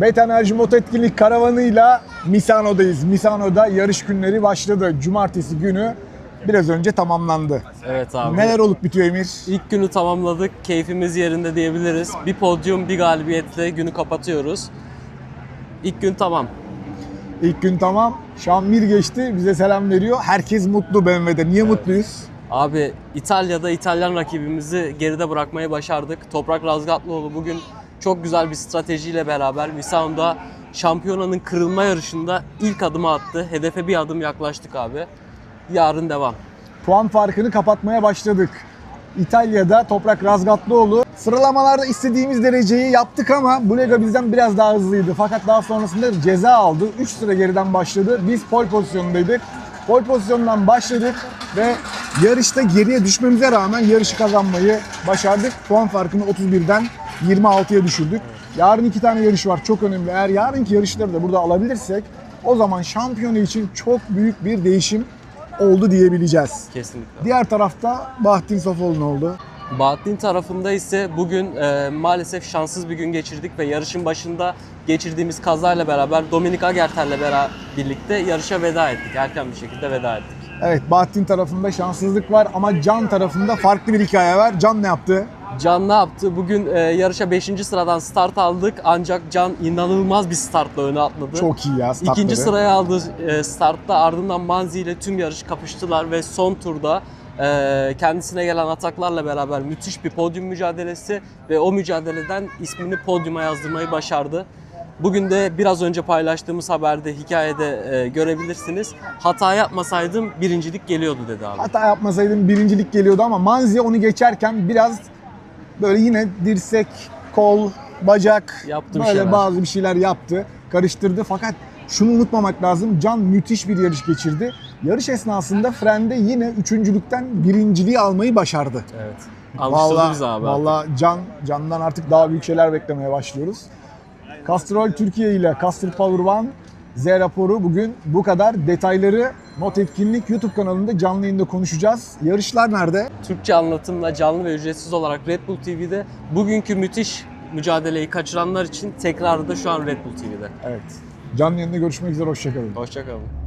Beta Enerji Moto Etkinlik karavanıyla Misano'dayız. Misano'da yarış günleri başladı. Cumartesi günü biraz önce tamamlandı. Evet abi. Neler olup bitiyor Emir? İlk günü tamamladık. Keyfimiz yerinde diyebiliriz. Bir podyum, bir galibiyetle günü kapatıyoruz. İlk gün tamam. İlk gün tamam. Şamil geçti. Bize selam veriyor. Herkes mutlu BMW'de. Niye mutluyuz? Abi İtalya'da İtalyan rakibimizi geride bırakmayı başardık. Toprak Razgatlıoğlu bugün çok güzel bir stratejiyle beraber Misano'da şampiyonanın kırılma yarışında ilk adımı attı. Hedefe bir adım yaklaştık abi. Yarın devam. Puan farkını kapatmaya başladık. İtalya'da Toprak Razgatlıoğlu sıralamalarda istediğimiz dereceyi yaptık ama Bulega bizden biraz daha hızlıydı. Fakat daha sonrasında ceza aldı. 3 sıra geriden başladı. Biz pole pozisyonundaydık. Pole pozisyonundan başladık ve yarışta geriye düşmemize rağmen yarışı kazanmayı başardık. Puan farkını 31'den 26'ya düşürdük. Yarın iki tane yarış var. Çok önemli. Eğer yarınki yarışları da burada alabilirsek o zaman şampiyonu için çok büyük bir değişim oldu diyebileceğiz. Kesinlikle. Diğer tarafta Bahattin Sofoğlu oldu. Bahattin tarafında ise bugün e, maalesef şanssız bir gün geçirdik ve yarışın başında geçirdiğimiz kazayla beraber Dominik Agerter'le beraber birlikte yarışa veda ettik. Erken bir şekilde veda ettik. Evet Bahattin tarafında şanssızlık var ama Can tarafında farklı bir hikaye var. Can ne yaptı? Can ne yaptı? Bugün e, yarışa 5. sıradan start aldık ancak Can inanılmaz bir startla öne atladı. Çok iyi ya startları. İkinci sıraya aldığı e, startta ardından Manzi ile tüm yarış kapıştılar ve son turda e, kendisine gelen ataklarla beraber müthiş bir podyum mücadelesi ve o mücadeleden ismini podyuma yazdırmayı başardı. Bugün de biraz önce paylaştığımız haberde, hikayede e, görebilirsiniz. Hata yapmasaydım birincilik geliyordu dedi abi. Hata yapmasaydım birincilik geliyordu ama Manzi onu geçerken biraz böyle yine dirsek, kol, bacak Yaptı böyle şeyler. bazı bir şeyler yaptı. Karıştırdı fakat şunu unutmamak lazım. Can müthiş bir yarış geçirdi. Yarış esnasında frende yine üçüncülükten birinciliği almayı başardı. Evet. Alıştırdı bizi abi. Vallahi Can, Can'dan artık daha büyük şeyler beklemeye başlıyoruz. Castrol Türkiye ile Castrol Power One Z raporu bugün bu kadar. Detayları Not Etkinlik YouTube kanalında canlı yayında konuşacağız. Yarışlar nerede? Türkçe anlatımla canlı ve ücretsiz olarak Red Bull TV'de bugünkü müthiş mücadeleyi kaçıranlar için tekrarı da şu an Red Bull TV'de. Evet. Canlı yayında görüşmek üzere. Hoşçakalın. Hoşçakalın.